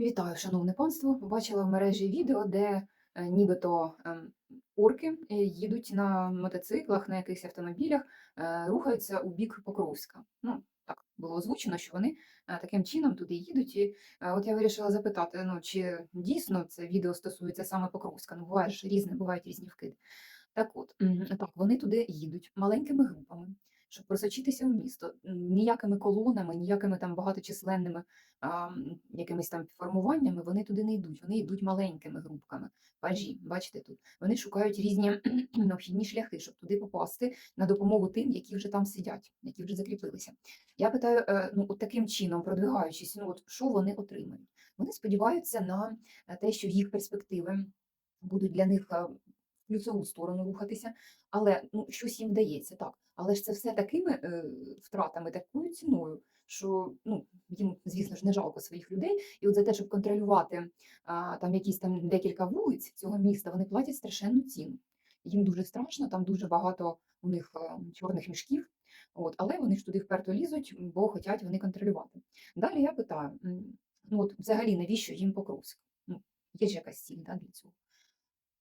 Вітаю, шановне панство. Побачила в мережі відео, де е, нібито ем, орки е, їдуть на мотоциклах, на якихось автомобілях, е, рухаються у бік Покровська. Ну, так було озвучено, що вони таким чином туди їдуть. І от я вирішила запитати, ну, чи дійсно це відео стосується саме Покровська? Ну, буває ж різне, бувають різні вкиди. Так от, так, вони туди їдуть маленькими групами, щоб просочитися в місто, ніякими колонами, ніякими там багаточисленними а, якимись там формуваннями вони туди не йдуть. Вони йдуть маленькими групками. Пажі, бачите тут. Вони шукають різні необхідні шляхи, щоб туди попасти на допомогу тим, які вже там сидять, які вже закріпилися. Я питаю, е, ну от таким чином, продвигаючись, ну от що вони отримають? Вони сподіваються на е, те, що їх перспективи будуть для них е, плюсову сторону рухатися, але ну, щось їм вдається, так. Але ж це все такими е, втратами, такою ціною, що ну, їм, звісно ж, не жалко своїх людей. І от за те, щоб контролювати а, там якісь там декілька вулиць цього міста, вони платять страшенну ціну. Їм дуже страшно, там дуже багато у них е, чорних мішків, от, але вони ж туди вперто лізуть, бо хочуть вони контролювати. Далі я питаю: ну от взагалі навіщо їм Покровськ? Ну, є ж якась ціль да, для цього.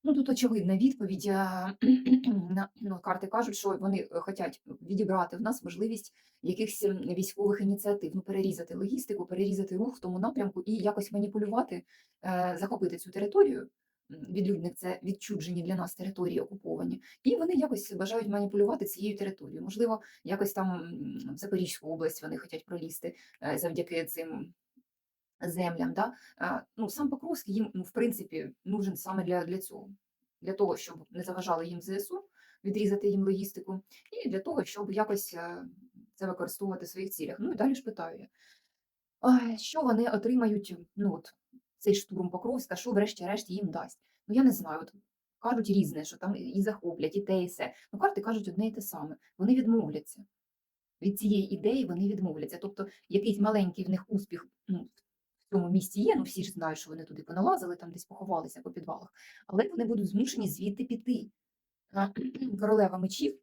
Ну, тут очевидна відповідь. на ну, карти кажуть, що вони хочуть відібрати в нас можливість якихось військових ініціатив, ну, перерізати логістику, перерізати рух в тому напрямку і якось маніпулювати, е, захопити цю територію. М, Відлюдник це відчуджені для нас території окуповані, і вони якось бажають маніпулювати цією територією. Можливо, якось там в Запорізьку область вони хочуть пролізти е, завдяки цим землям. Да? Ну, сам Покровський їм, ну, в принципі, нужен саме для, для цього, для того, щоб не заважали їм ЗСУ, відрізати їм логістику, і для того, щоб якось е, це використовувати в своїх цілях. Ну і далі ж питаю я, що вони отримають, ну от цей штурм Покровська, що врешті-решт їм дасть? Ну я не знаю. От, кажуть різне, що там і захоплять, і те, і все. Ну, карти кажуть одне і те саме. Вони відмовляться. Від цієї ідеї вони відмовляться. Тобто якийсь маленький в них успіх ну, цьому місті є, ну всі ж знають, що вони туди поналазили, там десь поховалися по підвалах, але вони будуть змушені звідти піти. Королева мечів,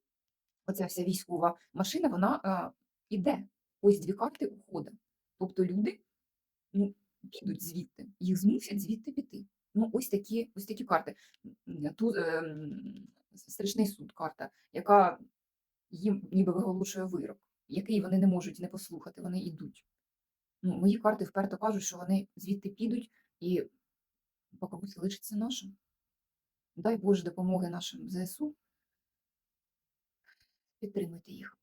оця вся військова машина, вона а, іде. Ось дві карти уходу. Тобто люди ну, підуть звідти, їх змусять звідти піти. Ну, ось такі, ось такі карти. Тут ем, страшний суд карта, яка їм ніби виголошує вирок, який вони не можуть не послухати, вони йдуть. Ну, мої карти вперто кажуть, що вони звідти підуть і Покровськ лишиться нашим. Дай Боже допомоги нашим ЗСУ. Підтримуйте їх.